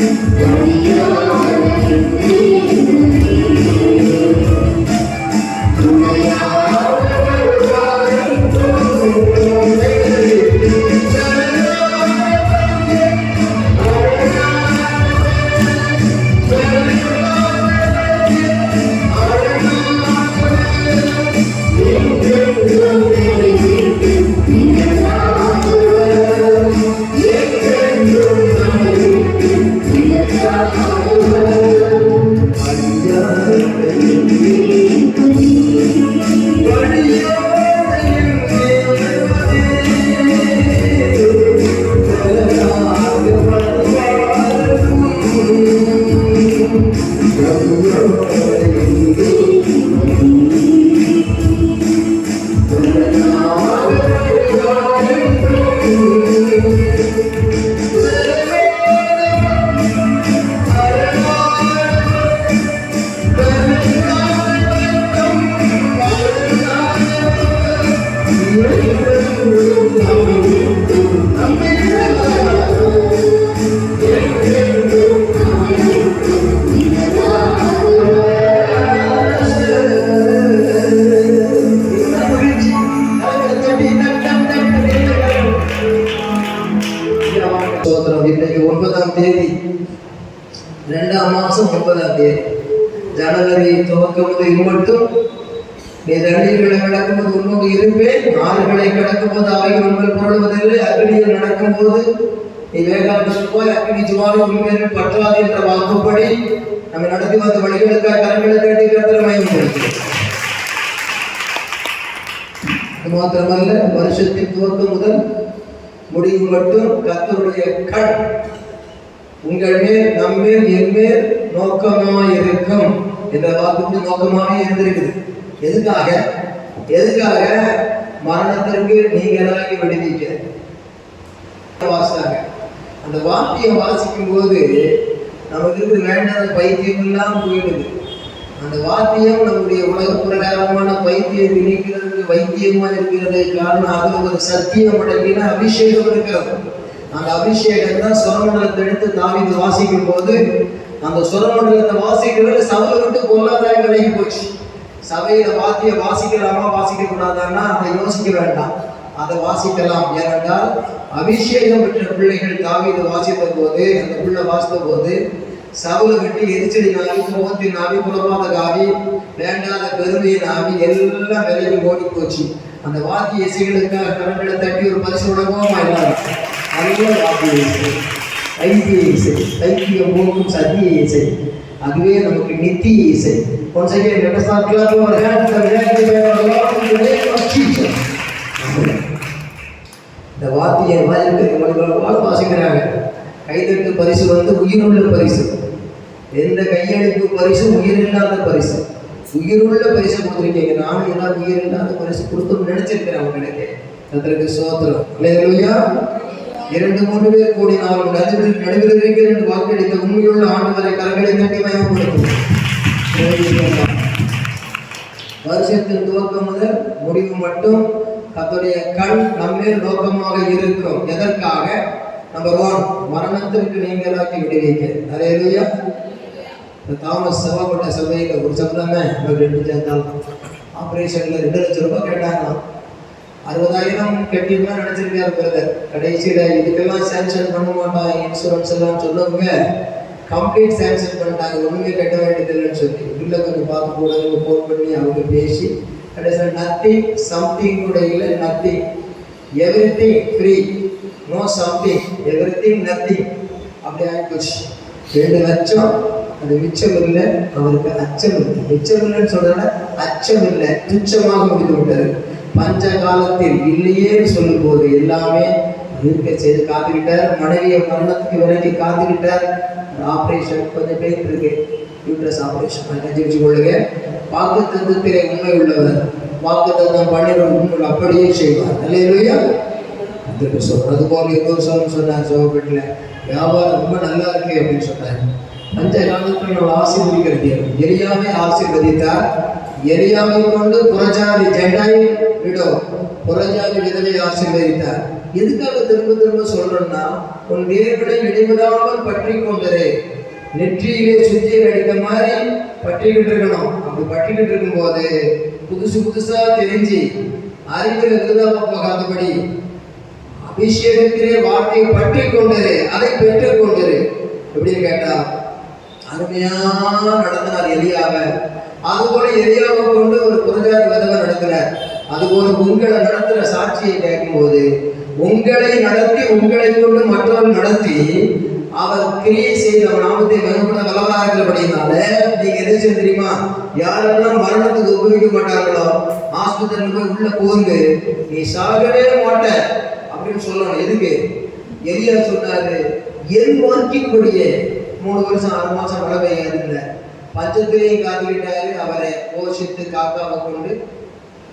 Música சோத்திரம் மட்டும். நீ கடக்கும்போது உன்னோடு இருப்பேன். ஆறுகளை கடக்கும்போது அவைகள் உங்கள் பொருளுவதில்லை. அக்னியில் நடக்கும்போது நீ வேகாந்தம் போய் அக்னி ஜுவாரி உண்மையில் பற்றாது என்ற வாக்குப்படி நம்ம நடத்தி வந்த வழிகளுக்காக கரங்களை கட்டி கத்திரமயம் மாத்திரமல்ல வருஷத்தின் துவக்கம் முதல் முடிவு மட்டும் கர்த்தருடைய கண். உங்கள் மேல் நம்மேல் என்மேல் என்ற வாக்கு நோக்கமாகவே இருந்திருக்குது. எதுக்காக? எதுக்காக? மரணத்திற்கு நீங்களாகி விடுவிக்க வாசித்தாங்க. அந்த வார்த்தையை வாசிக்கும் போது நமக்கு இருந்து வேண்டாத பைத்தியம் எல்லாம் போயிடுது. அந்த வாத்தியம் நம்முடைய உலக பிரகாரமான பைத்தியம் நீக்கிறதுக்கு வைத்தியமா இருக்கிறது காரணம் அது ஒரு சத்தியம் அடங்கின அபிஷேகம் இருக்கிறது அந்த அபிஷேகம் தான் சுரமண்டலத்தை எடுத்து தாவிது வாசிக்கும் போது அந்த சுரமண்டலத்தை வாசிக்கிறது சவுல விட்டு பொருளாதார விலகி போச்சு. சபையில வாத்திய வாசிக்கலாமா வாசிக்க கூடாதான்னா அதை யோசிக்க வேண்டாம். அதை வாசிக்கலாம். ஏனென்றால் அபிஷேகம் பெற்ற பிள்ளைகள் தாவீது வாசித்த போது அந்த பிள்ளை வாசித்த போது சவுல விட்டு எரிச்சலின் ஆவி கோபத்தின் ஆவி குலமாத காவி வேண்டாத பெருமையின் ஆவி எல்லாம் விலகி ஓடி போச்சு அந்த வாத்திய இசைகளுக்காக கடன்களை தட்டி ஒரு பரிசு உடம்பும் எல்லாரும்? அதுவும் வாத்திய இசை. ஐக்கிய இசை ஐக்கியம் போக்கும் சத்திய இசை. அதுவே நமக்கு நித்திய இசை. Once இந்த வார்த்தையை மனிதர்கள் வாசிக்கிறாங்க. கைதட்டு பரிசு வந்து உயிருள்ள பரிசு. எந்த கையெழுத்து பரிசு? உயிரில்லாத பரிசு. உயிருள்ள பரிசு கொடுத்துருக்கீங்க. நானும் ஏதாவது உயிரில்லாத பரிசு கொடுத்தோம்னு நினைச்சிருக்கிறேன் அவங்களுக்கு அதற்கு சோத்திரம். இல்லையா இரண்டு மூன்று பேர் கூடி நான் நடுவில் நடுவில் இருக்கிறேன் என்று வாக்களித்த உண்மையுள்ள ஆண்டவரை கரங்களை தட்டி மயப்படுத்தும் வருஷத்தின் துவக்கம் முதல் முடிவு மட்டும் தன்னுடைய கண் நம்மேல் நோக்கமாக இருக்கும் எதற்காக? நம்பர் ஒன் மரணத்திற்கு நீங்களாக்கி விடுவீங்க. நிறைய தாமஸ் சபாப்பட்ட சபையில் ஒரு சம்பளமே ரெண்டு சேர்ந்தாலும். ஆப்ரேஷன்ல ரெண்டு லட்சம் ரூபாய் கேட்டாங்களாம். அறுபதாயிரம் கட்டியெல்லாம் நினைச்சிருக்காரு பிரதர் கடைசியில இதுக்கெல்லாம் சேங்ஷன் பண்ண மாட்டான் இன்சூரன்ஸ் எல்லாம் சொல்லவங்க கம்ப்ளீட் சேங்ஷன் பண்ணிட்டாங்க. ஒண்ணுமே கட்ட வேண்டியதில்லைன்னு சொல்லி உள்ள கொஞ்சம் பார்த்து போடுங்க ஃபோன் பண்ணி அவங்க பேசி கடைசியில் நத்திங் சம்திங் கூட இல்லை nothing everything free no something everything nothing அப்படி ஆகிப்போச்சு ரெண்டு லட்சம். அது மிச்சம் இல்லை. அவருக்கு அச்சம் இல்லை. மிச்சம் இல்லைன்னு சொல்றத அச்சம் இல்லை. துச்சமாக முடிந்து விட்டாரு பஞ்ச காலத்தில் இல்லையேன்னு சொல்லும் போது எல்லாமே இருக்க செய்து காத்துக்கிட்டார். மனைவியை மரணத்துக்கு விலகி காத்துக்கிட்டார். ஆப்ரேஷன் கொஞ்சம் பேர் இருக்கு யூட்ரஸ் ஆப்ரேஷன் கொஞ்சம் வச்சு கொள்ளுங்க. வாக்கு தந்தத்திலே உண்மை உள்ளவர். வாக்கு தந்தம் பண்ணிடும் உண்மை அப்படியே செய்வார். இல்லையா அதுக்கு சொல்றது போல இன்னொரு சோழன் சொன்னார். சோகப்பட்டில் வியாபாரம் ரொம்ப நல்லா இருக்கு அப்படின்னு சொன்னார். பஞ்ச காலத்தில் நம்ம ஆசீர்வதிக்கிறது எரியாவை ஆசீர்வதித்தார். எரியாவை கொண்டு புறஜாதி ஜெண்டாய் விடோ. புறஜாதி விதவை ஆசீர்வதித்தார். எதுக்காக திரும்ப திரும்ப சொல்றோம்னா உன் தேவனை இடைவிடாமல் பற்றி கொண்டரே. நெற்றியிலே சுத்தியில் அடித்த மாதிரி பற்றிக்கிட்டு இருக்கணும் அப்படி பற்றிக்கிட்டு இருக்கும்போது புதுசு புதுசா தெரிஞ்சு அறிவில் இருந்தாம போகாதபடி அபிஷேகத்திலே வார்த்தையை பற்றி கொண்டது அதை பெற்றுக் கொண்டது எப்படின்னு கேட்டா அருமையா நடந்தார் எலியாவை. அதுபோல எரியாவை கொண்டு ஒரு புரஜாதி விதவை நடத்துறார் அதுபோல உங்களை நடத்துகிற சாட்சியை கேட்கும்போது உங்களை நடத்தி உங்களை கொண்டு மற்றவர்கள் நடத்தி அவர் கிரியை செய்த நாமத்தை மகிழ்ப்பட வல்லவராக இருக்கிறபடினால நீங்க எதை செய்ய தெரியுமா? யாரெல்லாம் மரணத்துக்கு உபயோகிக்க மாட்டார்களோ ஆஸ்பத்திரியில் போய் உள்ள போந்து நீ சாகவே மாட்ட அப்படின்னு சொல்லணும். எதுக்கு? எரியா சொன்னாரு என் வாக்கின்படியே மூணு வருஷம் ஆறு மாசம் வளவை இருந்தேன் பஞ்சத்திலையும் காத்துக்கிட்டாரு அவரை போஷித்து காக்காம கொண்டு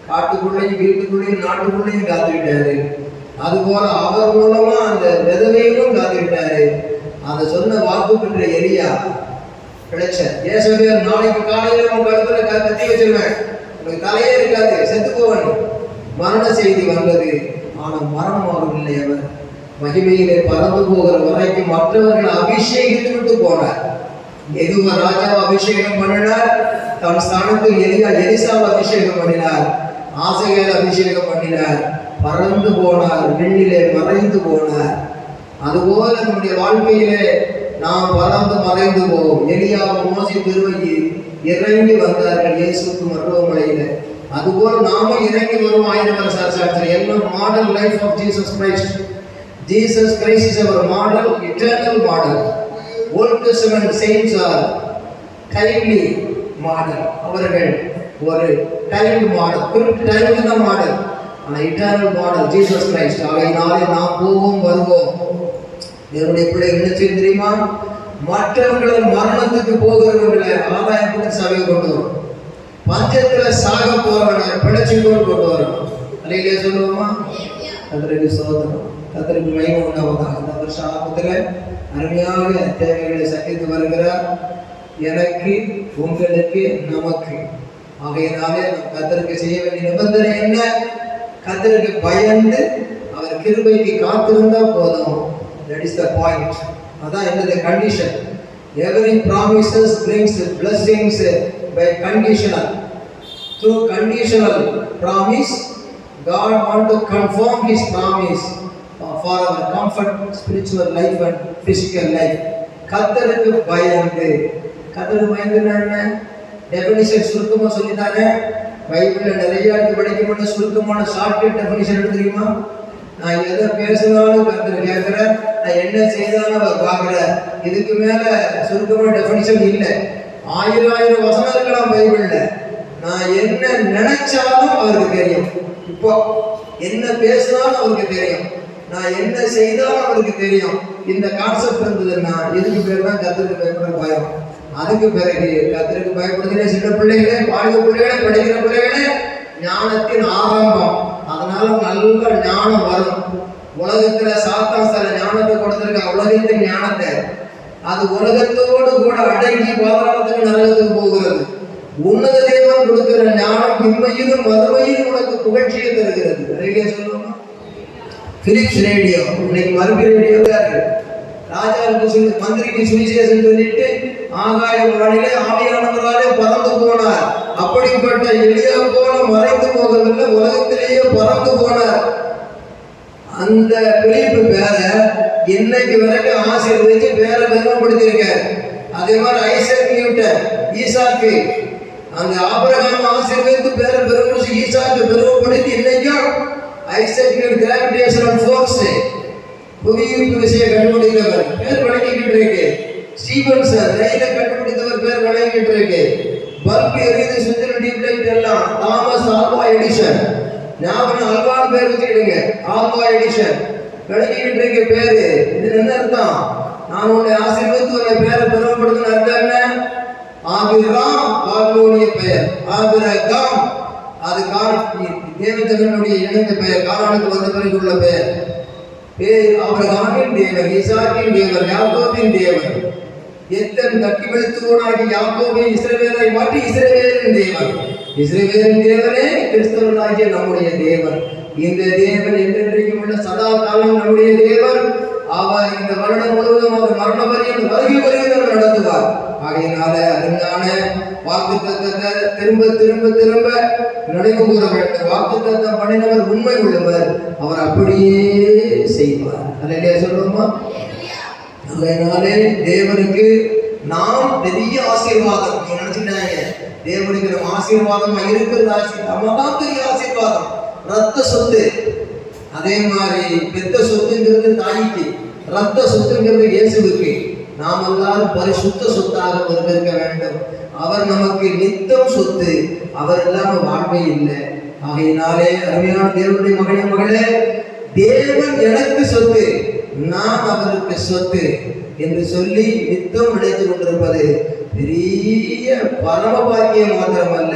காட்டுக்குள்ளேயும் வீட்டுக்குள்ளேயும் நாட்டுக்குள்ளேயும் காத்துக்கிட்டாரு அதுபோல அவர் மூலமா அந்த விதவையிலும் காத்துக்கிட்டாரு அதை சொன்ன வாக்கு பெற்ற எலியா கிடைச்ச ஏசவே நாளைக்கு காலையில உன் கழுத்துல க- கத்தி வச்சிருவேன். உனக்கு தலையே இருக்காது செத்து போவன். மரண செய்தி வந்தது. ஆனா மரணம் ஆகவில்லை அவர். மகிமையிலே பறந்து போகிற வரைக்கும் மற்றவர்களை அபிஷேகித்து விட்டு போனார். எதுவ ராஜாவை அபிஷேகம் பண்ணினார் தன் ஸ்தானத்தில் எலியா எலிசாவை அபிஷேகம் பண்ணினார் ஆசைகளை அபிஷேகம் பண்ணினார் பறந்து போனார் விண்ணிலே மறைந்து போனார். அதுபோல நம்முடைய வாழ்க்கையிலே நாம் பறந்து மறைந்து போவோம். எலியாவும் மோசி திருவையில் இறங்கி வந்தார்கள் இயேசுக்கு மருவமலையில அதுபோல் நாமும் இறங்கி வரும் ஆயிரம் வருஷ அரசாட்சி எல்லாம் model life of Jesus Christ Jesus Christ is our model eternal model old testament saints are kindly model. அவர்கள் ஒரு டைம் மாடல் குறிப்பிட்ட டைமுக்கு தான் மாடல். ஆனால் இட்டர்னல் மாடல் ஜீசஸ் கிரைஸ்ட் ஆகையினாலே நாம் போவோம் வருவோம். என்னுடைய பிள்ளை என்ன செய்ய தெரியுமா? மற்றவர்களை மரணத்துக்கு போகிறவர்களை ஆதாயத்துக்கு சபை கொண்டு வரும். பஞ்சத்தில் சாக போறவனை பிழைச்சிக்கோடு கொண்டு வரும். அல்லையிலே சொல்லுவோமா? கத்திரிக்கு சோதனம். கத்திரிக்கு மகிமை உண்டாவதாக. இந்த வருஷம் ஆபத்தில் அருமையாக தேவைகளை சந்தித்து வருகிறார். எனக்கு உங்களுக்கு நமக்கு. ஆகையினாலே நாம் கத்தருக்கு செய்ய வேண்டிய நிபந்தனை என்ன? கத்தருக்கு பயந்து அவர் கிருபைக்கு காத்திருந்தா போதும். தட் இஸ் த பாயிண்ட் அதான் என்னது condition every promises brings blessings by conditional through conditional promise God want to confirm his promise for our comfort spiritual life and physical life கத்தருக்கு பயந்து கத்தருக்கு பயந்துன்னா என்ன? டெபினிஷன் சுருக்கமாக சொல்லித்தானே பைபிளில் நிறைய எடுத்து படிக்கப்பட்ட சுருக்கமான ஷார்ட்கட் டெபினிஷன் எடுத்துருக்கீமா நான் எதை பேசினாலும் கத்தர் கேட்குறேன் நான் என்ன செய்தாலும் அவர் பார்க்குறேன் இதுக்கு மேலே சுருக்கமான டெபினிஷன் இல்லை. ஆயிரம் ஆயிரம் வசனம் இருக்கலாம் பைபிளில். நான் என்ன நினைச்சாலும் அவருக்கு தெரியும். இப்போ என்ன பேசினாலும் அவருக்கு தெரியும். நான் என்ன செய்தாலும் அவருக்கு தெரியும். இந்த கான்செப்ட் இருந்ததுன்னா இதுக்கு பேர் தான் கத்திரிக்கு பயப்படுற பயம். அதுக்கு பிறகு கத்திரிக்கு பயப்படுகிற சின்ன பிள்ளைகளே வாழ்க்கை பிள்ளைகளே படிக்கிற பிள்ளைகளே ஞானத்தின் ஆரம்பம் அதனால நல்ல ஞானம் வரும். உலகத்துல சாத்தான் சில ஞானத்தை கொடுத்திருக்க? உலகத்தின் ஞானத்தை. அது உலகத்தோடு கூட அடங்கி பாதாளத்துக்கு நரகத்துக்கு போகிறது. உன்னத தேவன் கொடுக்கிற ஞானம் இம்மையிலும் மறுமையிலும் உனக்கு புகழ்ச்சியை தருகிறது. நிறைய சொல்லுவோமா? பிலிப்ஸ் ரேடியோ இன்னைக்கு மறுப்பு ரேடியோ இருக்கு. ராஜாவுக்கு சொல்லி மந்திரிக்கு சுவிசேஷம் சொல்லிட்டு ஆகாய வானிலே ஆவியானவராலே பறந்து போனார். அப்படிப்பட்ட எளியா போல மறைந்து போகவில்லை உலகத்திலேயே பறந்து போனார். அந்த பிலிப்பு பேர இன்னைக்கு வரைக்கும் ஆசீர்வதிச்சு பேரை பெருமைப்படுத்தியிருக்காரு. அதே மாதிரி ஐசக் நியூட்டன் ஈசாக்கு. அந்த ஆபிரகாம் ஆசீர்வதித்து பேரை பெருமிச்சு ஈசாக்கு பெருமைப்படுத்தி இன்னைக்கும் ஐசக் கிராவிடேஷனல் ஃபோர்ஸ் புவியீர்ப்பு விஷயம் கண்டுபிடித்தவர். பேர் வழங்கிக்கிட்டு இருக்கு ஸ்டீவன்சன் ரயில கண்டுபிடித்தவர் பேர் வழங்கிக்கிட்டு இருக்கு பல்ப் எரியுது சுந்தர டீப் எல்லாம். தாமஸ் ஆல்வா எடிஷன் ஞாபகம் அல்வான் பேர் வச்சுக்கிடுங்க. ஆல்வா எடிஷன் வழங்கிக்கிட்டு இருக்க பேரு. இது என்ன அர்த்தம்? நான் உன்னை ஆசீர்வத்து உன்னை பேரை பெருமைப்படுத்தின அர்த்தம் என்ன ஆபிராம் பாபிலோனிய பெயர். ஆபிரகாம். தேவதகனுடைய இணைந்த பெயர் காரானுக்கு வந்த பிறகு உள்ள பெயர். பேர் ஆபிரகாமின் தேவன் ஈசாக்கின் தேவன் யாக்கோபின் தேவன். எத்தன் தட்டி வெளுத்துவனாகி யாக்கோபை இஸ்ரவேலை மாற்றி இஸ்ரவேலின் தேவன். இஸ்ரவேலின் தேவனே கிறிஸ்தவனாகிய நம்முடைய தேவன். இந்த தேவன் என்றென்றைக்கும் உள்ள சதா காலம் நம்முடைய தேவன். அவர் இந்த வருடம் முழுவதும் அவர் மரண வரையில் வருகை வரையில் நடத்துவார். ஆகையினால அருமையான வாக்கு தத்தத்தை திரும்ப திரும்ப திரும்ப நினைவு கூற வேண்டும் வாக்கு தத்தம் பண்ணினவர் உண்மை உள்ளவர். அவர் அப்படியே செய்வார். அல்லையா சொல்லுவோமா? அதனாலே தேவனுக்கு நாம் பெரிய ஆசீர்வாதம். நீங்க நினைச்சுட்டாங்க தேவனுக்கு நம்ம ஆசீர்வாதமா இருக்கிறது? ஆசீர்வாதம். நம்ம தான் பெரிய ஆசீர்வாதம். ரத்த சொத்து. அதே மாதிரி பெத்த சொத்துங்கிறது தாய்க்கு ரத்த சொத்துங்கிறது இயேசுவுக்கு. நாம் எல்லாரும் பரிசுத்த சொத்தாக வந்திருக்க வேண்டும். அவர் நமக்கு நித்தம் சொத்து அவர் இல்லாம வாழ்வே இல்லை. ஆகையினாலே அருமையான தேவனுடைய மகளே மகளே தேவன் எனக்கு சொத்து நான் அவருக்கு சொத்து என்று சொல்லி நித்தம் நினைத்து கொண்டிருப்பது பெரிய பரம பாக்கியம் மாத்திரமல்ல.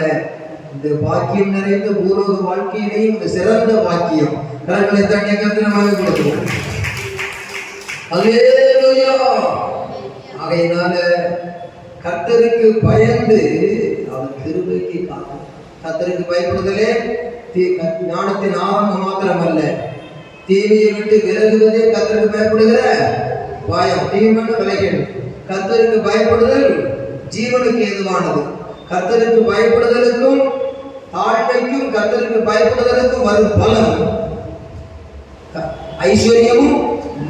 இந்த பாக்கியம் நிறைந்த பூலோக வாழ்க்கையிலேயும் சிறந்த பாக்கியம் கரங்களை தட்டிய கத்திரமாக கொடுக்கிறோம் அல்லேலூயா. ஆகையினால கத்தருக்கு பயந்து அவர் திருமைக்கு காக்கும் கத்தருக்கு பயப்படுதலே தீ- கத்- ஞானத்தின் ஆரம்பம் மாத்திரமல்ல. தீமையை விட்டு விலகுவதே கத்தருக்கு பயப்படுகிற பயம் தீமன்னு விலகிடும். கத்தருக்கு பயப்படுதல் ஜீவனுக்கு ஏதுவானது. கத்தருக்கு பயப்படுதலுக்கும் தாழ்மைக்கும் கத்தருக்கு பயப்படுதலுக்கும் வரும் பலம் ஐஸ்வர்யமும்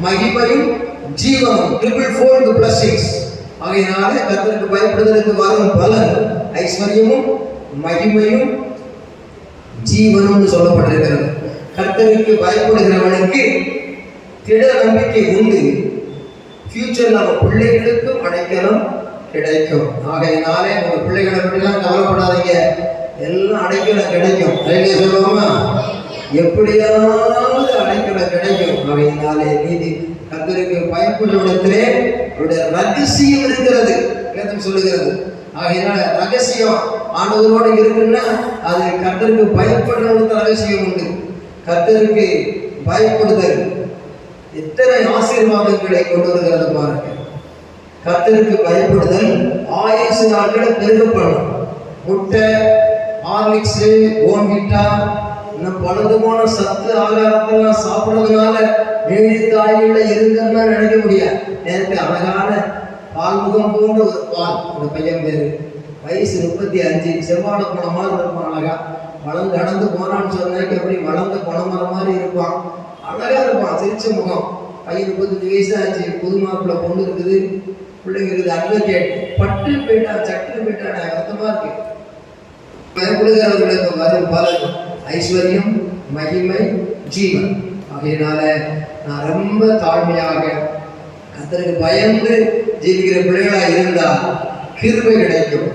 மகிமையும் ஜீவனும் ட்ரிபிள் ஃபோல்டு பிளஸிங்ஸ் ஆகையினால கர்த்தருக்கு பயப்படுவதற்கு வரும் பலன் ஐஸ்வர்யமும் மகிமையும் ஜீவனும் சொல்லப்பட்டிருக்கிறது. கர்த்தருக்கு பயப்படுகிறவனுக்கு திட நம்பிக்கை உண்டு. ஃபியூச்சர் நம்ம பிள்ளைகளுக்கும் அடைக்கலம் கிடைக்கும். ஆகையினாலே உங்க பிள்ளைகளை பற்றிலாம் கவலைப்படாதீங்க. எல்லாம் அடைக்கலம் கிடைக்கும். சொல்லுவோமா? எப்படியாவது அடைக்கலம் கிடைக்கும். அவையினாலே நீதி. கர்த்தருக்கு பயப்படுவதத்திலே அவருடைய ரகசியம் இருக்கிறது. வேதம் சொல்லுகிறது. ஆகையினால ரகசியம் ஆண்டவரோடு இருக்குன்னா அது கர்த்தருக்கு பயப்படுறவனுக்கு ரகசியம் உண்டு. கர்த்தருக்கு பயப்படுதல். எத்தனை ஆசீர்வாதங்களை கொண்டு வருகிறது பாருங்க. கர்த்தருக்கு பயப்படுதல் ஆயுசு நாட்களை பெருகப்படும் முட்டை ஹார்லிக்ஸு ஓன்விட்டா இன்னும் பலதுமான சத்து ஆகாரத்தெல்லாம் சாப்பிட்றதுனால நீடித்த ஆயுள இருங்கன்னா நினைக்க முடியாது. நேரத்தை அழகான பால்முகம் போன்ற ஒரு பால். அந்த பையன் பேரு. வயசு முப்பத்தி அஞ்சு. செவ்வாழை பழம் மாதிரி இருப்பான் அழகா. வளர்ந்து நடந்து போனான்னு சொன்னாக்கி அப்படி வளர்ந்து பணமரம் மாதிரி இருப்பான்? அழகா இருப்பான். சிரிச்ச முகம். பையன் முப்பத்தஞ்சு வயசு ஆச்சு. புது மாப்பிள்ள பொண்ணு இருக்குது. பிள்ளைங்க இருக்குது. அட்வொகேட் பட்டு போயிட்டா சட்டு போயிட்டான். வருத்தமா இருக்கு. பயப்படுகிறவர்களுக்கு வரும் பலன் ஐஸ்வர்யம் மகிமை ஜீவன். ஆகையினால நான் ரொம்ப தாழ்மையாக கத்தருக்கு பயந்து ஜீவிக்கிற பிள்ளைகளா இருந்தா கிருபை கிடைக்கும்.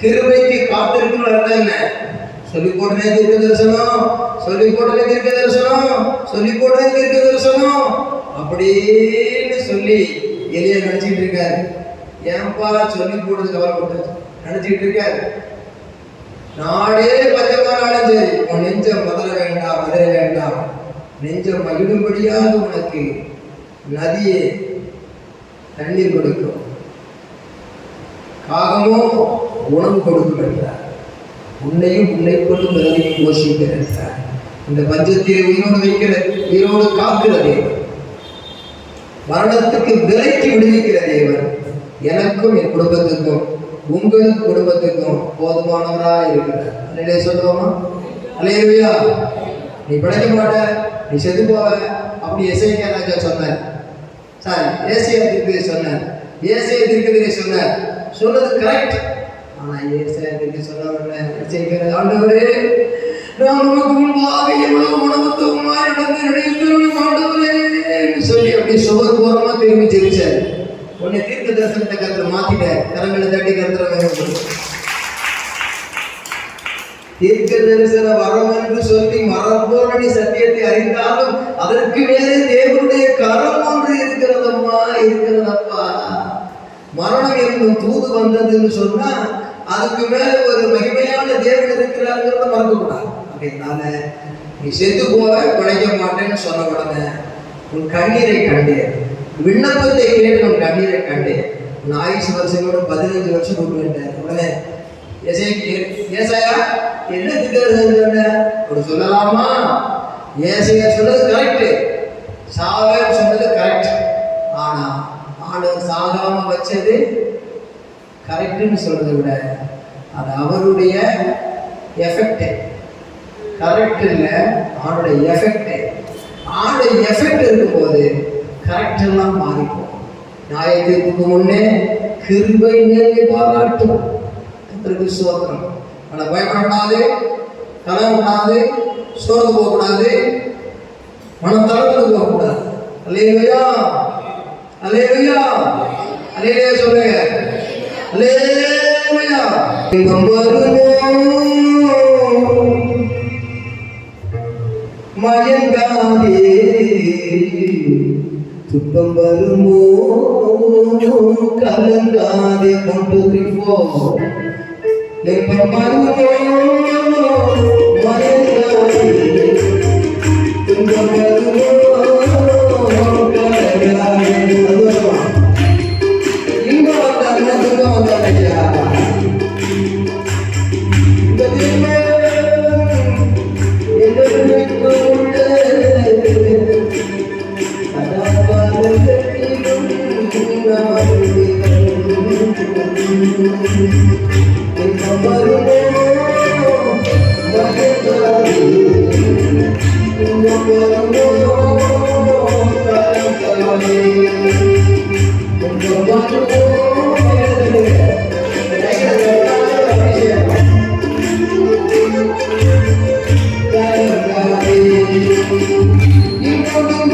கிருபைக்கு காத்திருக்கணும் அர்த்தம் என்ன? சொல்லி போட்டனே தீர்க்க தரிசனம் சொல்லி போட்டதே தீர்க்க தரிசனம் சொல்லி போட்டதே தீர்க்க தரிசனம் அப்படின்னு சொல்லி எளிய நினைச்சிட்டு இருக்காரு. ஏன்பா சொல்லி போடுறது கவலைப்பட்டு நினைச்சிட்டு இருக்காரு. நாடே பஞ்சமானாலும் சரி உன் நெஞ்சம் மதுர வேண்டாம் மதுரை வேண்டாம். நெஞ்சம் மகிழும்படியாக உனக்கு நதியே தண்ணீர் கொடுக்கும். காகமோ உணவு கொடுக்கும். என்றார் உன்னையும் உன்னை கொண்டு மதுரையும் போஷிக்கிறார் இந்த பஞ்சத்தை உயிரோடு வைக்கிற உயிரோடு காக்கிற தேவன். மரணத்துக்கு விலைக்கு விடுவிக்கிற தேவன். எனக்கும் என் குடும்பத்துக்கும் உங்கள் குடும்பத்துக்கும் போதுமானவரா இருக்கிறார் அல்லையே சொல்லுவோமா அல்லையா நீ பிழைக்க மாட்ட நீ செத்து போவ அப்படி எஸ்ஐக்கே ராஜா சொன்னார் சாரி ஏசிய திருப்பதி சொன்னார் ஏசிய திருப்பதி சொன்னார் சொன்னது கரெக்ட் ஆனா ஏசிய திருப்பதி சொன்னவர்கள் ஆண்டவரே நான் உனக்கு முன்பாக எவ்வளவு உணவத்துவமாய் நடந்து நடித்து ஆண்டவரே சொல்லி அப்படி சுகபூர்வமா திரும்பி ஜெபிச்சார் உன்னை தீர்க்க தரிசனத்தை கருத்து மாத்திட்ட கரங்களை தட்டி கருத்துறவங்க தீர்க்க தரிசன வரம் என்று சொல்லி மரபோரணி சத்தியத்தை அறிந்தாலும் அதற்கு மேலே தேவனுடைய கரம் ஒன்று இருக்கிறதம்மா இருக்கிறதப்பா. மரணம் என்னும் தூது வந்ததுன்னு சொன்னா அதுக்கு மேல ஒரு மகிமையான தேவன் இருக்கிறாருங்கிறத மறக்கக்கூடாது அப்படின்னால நீ செத்து போவ பிழைக்க மாட்டேன்னு சொன்ன உடனே உன் கண்ணீரை கண்டேன். விண்ணப்பத்தை கேட்கும் கண்ணீரை கண்டு உன் ஆயுசு வருஷங்களோட பதினஞ்சு வருஷம் கொண்டு வந்தேன் உடனே ஏசை ஏசாயா என்ன திட்டம் ஒரு சொல்லலாமா? ஏசையா சொன்னது கரெக்ட் சாவே சொன்னது கரெக்ட் ஆனா ஆண்டவர் சாகாம வச்சது கரெக்ட்னு சொல்றதை விட அது அவருடைய எஃபெக்ட் கரெக்ட் இல்லை ஆண்டோட எஃபெக்ட் ஆளுடைய எஃபெக்ட் இருக்கும்போது கரெக்டெல்லாம் மாறிப்போம். நியாயத்திற்கு முன்னே கிருபை நேர்மை பாராட்டும். கர்த்தருக்கு சோத்திரம் ஆனால் பயப்படக்கூடாது கலவக்கூடாது சோர்ந்து போகக்கூடாது மனம் தளர்ந்து போகக்கூடாது. அல்லேலுயா. அல்லேலுயா. அல்லேலுயா சொல்லுங்க. அல்லேலுயா. மயங்காதே துன்பம் வருமோ கலங்காதே கொண்டு திரிப்போ இன்பம் வருமோ don't.